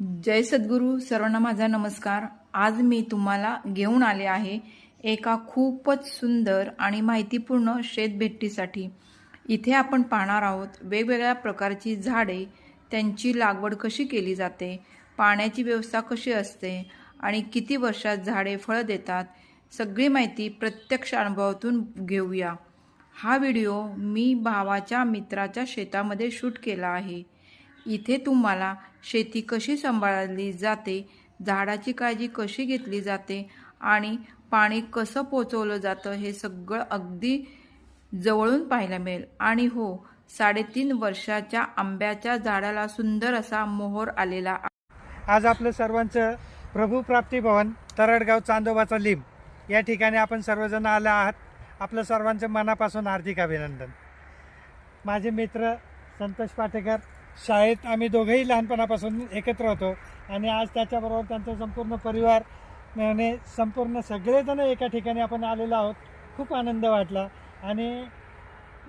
जय सद्गुरू सर्वांना माझा नमस्कार. आज मी तुम्हाला घेऊन आले आहे एका खूपच सुंदर आणि माहितीपूर्ण शेतभेटीसाठी इथे आपण पाहणार आहोत वेगवेगळ्या प्रकारची झाडे त्यांची लागवड कशी केली जाते पाण्याची व्यवस्था कशी असते आणि किती वर्षात झाडे फळं देतात सगळी माहिती प्रत्यक्ष अनुभवातून घेऊया. हा व्हिडिओ मी भावाच्या मित्राच्या शेतामध्ये शूट केला आहे. इथे तुम्हाला शेती कशी सांभाळली जाते झाडाची काळजी कशी घेतली जाते आणि पाणी कसं पोचवलं जातं हे सगळं अगदी जवळून पाहायला मिळेल. आणि हो साडेतीन वर्षाच्या आंब्याच्या झाडाला सुंदर असा मोहर आलेला आहे. आज आपलं सर्वांचं प्रभू प्राप्ती भवन तरडगाव चांदोबाचा लिंब. या ठिकाणी आपण सर्वजण आले आहात. आपलं सर्वांचं मनापासून हार्दिक अभिनंदन. माझे मित्र संतोष पाटेकर शाळेत आम्ही दोघंही लहानपणापासून एकत्र होतो. आणि आज त्याच्याबरोबर त्यांचा संपूर्ण परिवार म्हणजे संपूर्ण सगळेजण एका ठिकाणी आपण आलेलो आहोत. खूप आनंद वाटला. आणि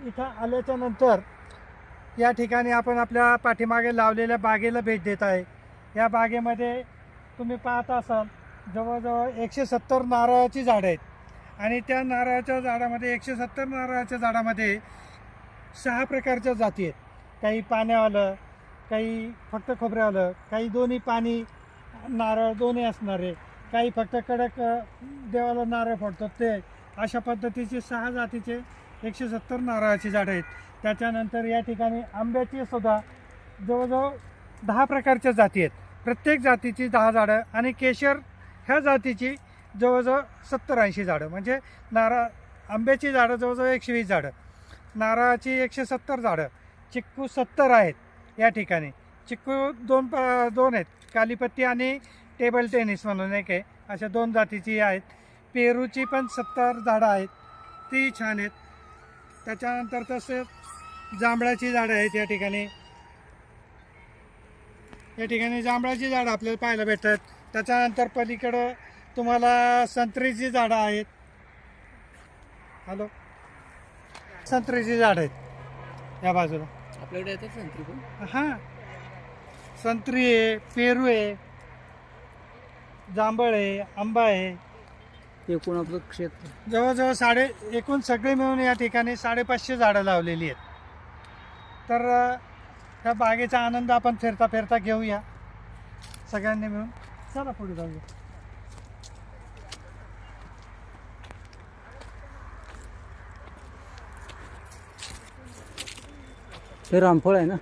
इथं आल्याच्यानंतर या ठिकाणी आपण आपल्या पाठीमागे लावलेल्या बागेला भेट देत आहे. या बागेमध्ये तुम्ही पाहत असाल जवळजवळ एकशे सत्तर नारळाची झाडं आहेत. आणि त्या नारळाच्या झाडामध्ये एकशे सत्तर नारळाच्या झाडामध्ये सहा प्रकारच्या जाती आहेत. काही पाण्यावालं काही फक्त खोबऱ्यावालं काही दोन्ही पाणी नारळ दोन्ही असणारे काही फक्त कडक देवाला नारळ फोडतात ते अशा पद्धतीचे सहा जातीचे एकशे सत्तर नारळाची झाडं आहेत. त्याच्यानंतर या ठिकाणी आंब्याची सुद्धा जवळजवळ दहा प्रकारच्या जाती आहेत. प्रत्येक जातीची दहा झाडं आणि केशर ह्या जातीची जवळजवळ सत्तर ऐंशी झाडं. म्हणजे नारळ आंब्याची झाडं जवळजवळ एकशे वीस झाडं. नारळाची एकशे सत्तर झाडं. चिक्कू सत्तर आहेत या ठिकाणी. चिक्कू दोन प दोन आहेत. कालीपत्ती आणि टेबल टेनिस म्हणून एक आहे. अशा दोन जातीची आहेत. पेरूची पण सत्तर झाडं आहेत. ती छान आहेत. त्याच्यानंतर तसेच जांभळाची झाडं आहेत या ठिकाणी. या ठिकाणी जांभळाची झाडं आपल्याला पाहायला भेटतात. त्याच्यानंतर पलीकडं तुम्हाला संत्रीची झाडं आहेत. हॅलो? संत्रीची झाडं आहेत या बाजूला. आपल्याकडे येतात संत्री पण? हां. संत्री आहे पेरू आहे जांभळ आहे आंबा आहे. एकूण आपलं क्षेत्र. जवळजवळ साडे एकूण सगळे मिळून या ठिकाणी साडेपाचशे झाडं लावलेली आहेत. तर ह्या बागेचा आनंद आपण फिरता फिरता घेऊया. सगळ्यांनी मिळून. चला पुढे जाऊया. हे रामफळ आहे ना?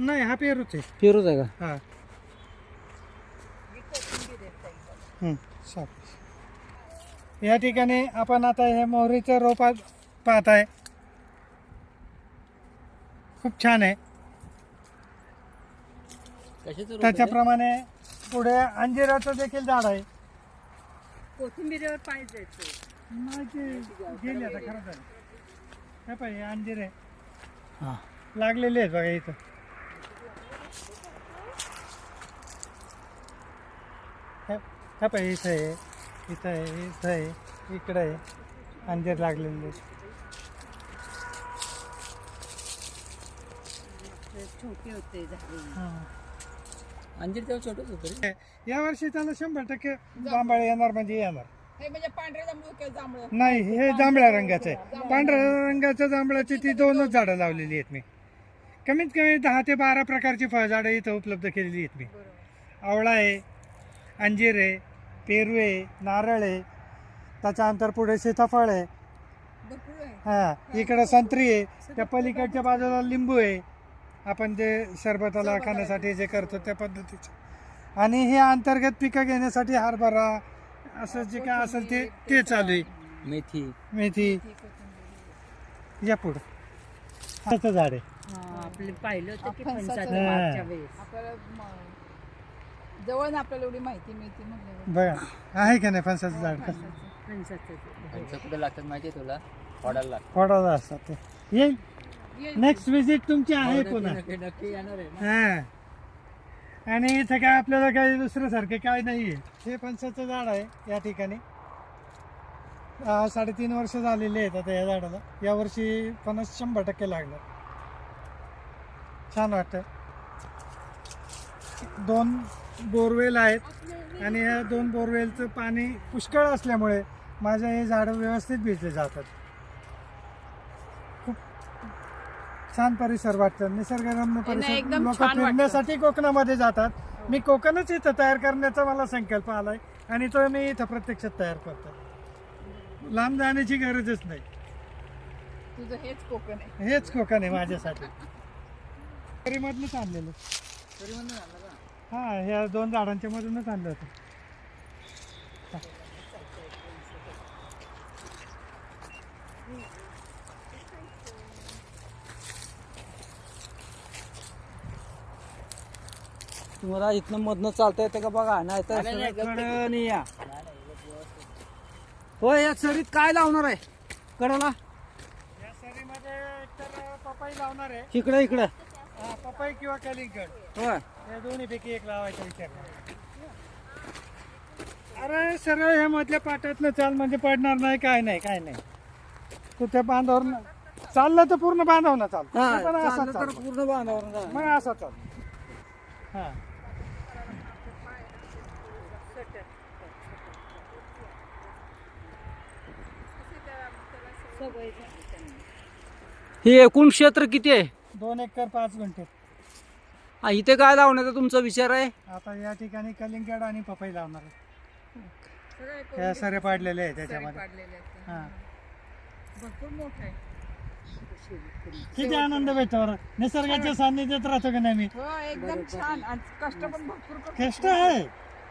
नाही हा पेरूच आहे. पेरूच आहे का? हां. हं, साप. या ठिकाणी आपण आता हे मोहरीचं रोप पाहत आहे खूप छान आहे. कशाचं त्याच्याप्रमाणे पुढे अंजिराचं देखील झाड आहे. कोथिंबीरीवर पाहिजे नाही ते गेले आता खरं झालं हे पाहिजे अंजीर आहे. हां. लागलेले आहेत बघा इथं. हे हे पाहिजे इथं आहे इथं आहे इथं आहे इकडं आहे अंजीर लागलेले. छोटे होते हां. अंजीर तेव्हा छोटंच होतं या वर्षी त्याला शंभर टक्के जांभळ येणार म्हणजे येणार. हे म्हणजे पांढरे जांभूळ किंवा जांभळं? नाही हे जांभळ्या रंगाचं आहे. पांढऱ्या रंगाच्या जांभळाची ती दोनच झाडं लावलेली आहेत मी. कमीत कमी दहा ते बारा प्रकारची फळझाडं इथं उपलब्ध केलेली आहेत मी. आवळा आहे अंजीर आहे पेरू आहे नारळ आहे त्याच्यानंतर पुढे सीताफळ आहे. भरपूर आहे. हां इकडं संत्री आहे त्या पलीकडच्या बाजूला लिंबू आहे. आपण जे सरबताला खाण्यासाठी जे करतो त्या पद्धतीचं. आणि हे अंतर्गत पिकं घेण्यासाठी हरभरा असं जे काय असेल ते ते चालू आहे. मेथी. मेथी. या पुढं. त्याचं झाड आहे. आपले पाहिलं होतं की फणसाचं फणसाचं झाड. मागच्या वेळेस. आपल्याला म- जवळ ना आपल्याला एवढी माहिती मिळते म्हटल्यावर. बघा आहे का नाही फणसाचं झाड? कसं फणसाचं कुठे लागतात माहिती आहे तुला? लागतात. असतात ते. येईल. नेक्स्ट विजिट तुमची आहे पुन्हा. नक्की नक्की येणार आहे ना. हा. आणि इथं काय आपल्याला काही दुसऱ्यासारखे काय नाही आहे हे फणसाचं झाड आहे या ठिकाणी. साडेतीन वर्ष झालेली आहेत आता या झाडाला. यावर्षी फणस शंभर टक्के लागलं. छान वाटतं दोन बोरवेल आहेत आणि या दोन बोरवेलचं पाणी पुष्कळ असल्यामुळे माझ्या हे झाडं व्यवस्थित भिजले जातात खूप छान परिसर वाटतं. निसर्गरम्य परिसर. एकदम लोक छान वाटतं. फिरण्यासाठी कोकणामध्ये जातात. मी कोकणच इथं तयार करण्याचा मला संकल्प आलाय आणि तो मी इथं प्रत्यक्षात तयार करतो. लांब जाण्याची गरजच नाही. तुझं हेच कोकण आहे. हेच कोकण आहे माझ्यासाठी. तरीमधनंच आणलेलं. हा ह्या दोन झाडांच्या मधूनच आणलं होतं. तुम्हाला इथनं मधनं चालता येतं का बघा नाही तर नाही, नाही, या. हो या सरीत काय लावणार आहे? कडाला? या सरीमध्ये एकतर पपई लावणार आहे इकडं इकडं. हा, पपई किंवा कलिंगड होय. या दोन्हीपैकी एक लावायचा विचार आहे. अरे सरळ ह्या मधल्या पाट्यातनं चाल म्हणजे पडणार नाही काय नाही काय नाही. तू त्या बांधावर न- चाललं तर पूर्ण बांधाव ना चाल. हा, तू पण असा चाललं तर चाल. पूर्ण बांधावर. मग असा चाल. हा. हे एकूण क्षेत्र किती आहे? दोन एकर पाच गुंठे. हा, इथे काय लावण्याचा तुमचा विचार आहे? आता या ठिकाणी कलिंगड आणि पपई लावणार आहे. सरे पाडलेले आहे त्याच्यामध्ये. हा. भरपूर मोठं आहे किती आनंद भेटतो बरं. निसर्गाच्या सान्निध्यात राहतो का नाही मी? हो एकदम छान. आणि कष्ट पण भरपूर करतो. कष्ट आहे.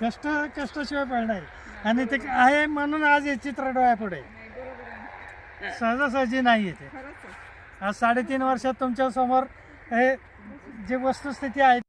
कष्ट कष्टाशिवाय नाही. आणि ते आहे म्हणून आज हे चित्र डोळ्यापुढे. आहे. सहजासहजी नाही येते. आज साडेतीन वर्षात तुमच्यासमोर हे जे वस्तुस्थिती आहे